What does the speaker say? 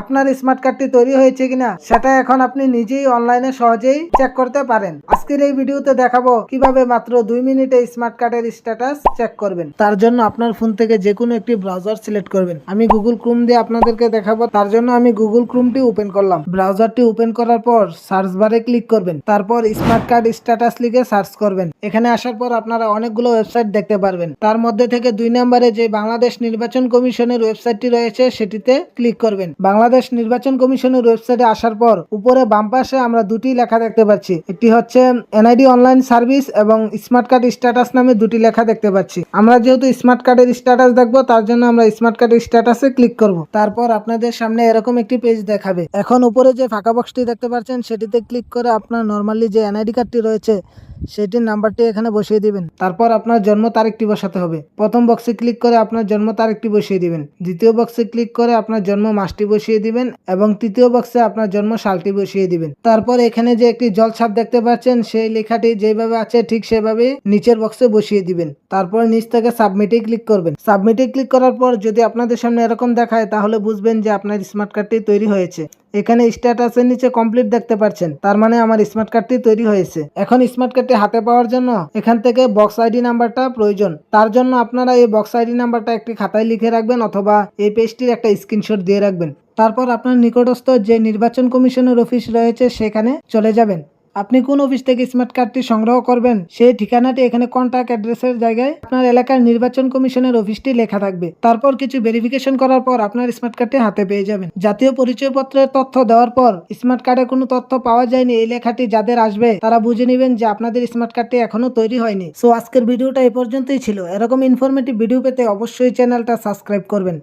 আপনার স্মার্ট কার্ডটি তৈরি হয়েছে কিনা, সেটা এখন আপনি নিজেই অনলাইনে সহজেই চেক করতে পারেন। আজকের এই ভিডিওতে দেখাবো কীভাবে মাত্র দুই মিনিটে স্মার্ট কার্ডের স্ট্যাটাস চেক করবেন। তার জন্য আপনার ফোন থেকে যে কোনো একটি ব্রাউজার সিলেক্ট করবেন। আমি গুগল ক্রোম দিয়ে আপনাদেরকে দেখাবো, তার জন্য আমি গুগল ক্রোমটি ওপেন করলাম। ব্রাউজারটি ওপেন করার পর সার্চ বারে ক্লিক করবেন। তারপর স্মার্ট কার্ড স্ট্যাটাস লিখে সার্চ করবেন। এখানে আসার পর আপনারা অনেকগুলো ওয়েবসাইট দেখতে পারবেন। তার মধ্যে থেকে দুই নম্বরে যে বাংলাদেশ নির্বাচন কমিশনের ওয়েবসাইটটি রয়েছে, সেটিতে ক্লিক করবেন। বাংলাদেশ নির্বাচন কমিশনের ওয়েবসাইটে আসার পর উপরে বাম পাশে আমরা দুটি লেখা দেখতে পাচ্ছি। একটি হচ্ছে N I D online service এবং স্মার্ট কার্ড স্ট্যাটাস নামে দুটি লেখা দেখতে পাচ্ছি। আমরা যেহেতু স্মার্ট কার্ডের স্ট্যাটাস দেখব, তার জন্য আমরা স্মার্ট কার্ডের স্ট্যাটাসে ক্লিক করব। তারপর আপনাদের সামনে এরকম একটি পেজ দেখাবে। এখন উপরে যে ফাঁকা বক্সটি দেখতে পাচ্ছেন, সেটিতে ক্লিক করে আপনার নর্মালি যে এনআইডি কার্ডটি রয়েছে সেটির নাম্বারটি এখানে বসিয়ে দিবেন। তারপর আপনার জন্ম তারিখটি বসাতে হবে। প্রথম বক্সে ক্লিক করে আপনার জন্ম তারিখটি বসিয়ে দিবেন। দ্বিতীয় বক্সে ক্লিক করে আপনার জন্ম মাসটি বসিয়ে দিবেন এবং তৃতীয় বক্সে আপনার জন্ম সালটি বসিয়ে দিবেন। তারপর এখানে যে একটি জল ছাপ দেখতে পাচ্ছেন, সেই লেখাটি যেভাবে আছে ঠিক সেভাবে নিচের বক্সে বসিয়ে দিবেন। তারপর নিচ থেকে সাবমিটে ক্লিক করবেন। সাবমিটে ক্লিক করার পর যদি আপনাদের সামনে এরকম দেখায়, তাহলে বুঝবেন যে আপনার স্মার্ট কার্ডটি তৈরি হয়েছে। এখানে স্ট্যাটাসের নিচে কমপ্লিট দেখতে পাচ্ছেন। তার মানে আমার স্মার্ট কার্ডটি তৈরি হয়েছে। এখন স্মার্ট কার্ডটি হাতে পাওয়ার জন্য এখান থেকে বক্স আইডি নাম্বারটা প্রয়োজন। তার জন্য আপনারা এই বক্স আইডি নাম্বারটা একটি খাতায় লিখে রাখবেন অথবা এই পেজটির একটা স্ক্রিনশট দিয়ে রাখবেন। তারপর আপনার নিকটস্থ যে নির্বাচন কমিশনের অফিস রয়েছে, সেখানে চলে যাবেন। আপনি কোন অফিস থেকে স্মার্ট কার্ডটি সংগ্রহ করবেন? সেই ঠিকানাটি এখানে কন্ট্যাক্ট অ্যাড্রেসের জায়গায় আপনার এলাকার নির্বাচন কমিশনের অফিসটি লেখা থাকবে। তারপর কিছু ভেরিফিকেশন করার পর আপনার স্মার্ট কার্ডটি হাতে পেয়ে যাবেন। জাতীয় পরিচয়পত্রের তথ্য দেওয়ার পর স্মার্ট কার্ডে কোনো তথ্য পাওয়া যায়নি। এই লেখাটি যাদের আসবে, তারা বুঝে নেবেন যে আপনাদের স্মার্ট কার্ডটি এখনও তৈরি হয়নি। সো আজকের ভিডিওটা এই পর্যন্তই ছিল। এরকম ইনফরমেটিভ ভিডিও পেতে অবশ্যই চ্যানেলটা সাবস্ক্রাইব করবেন।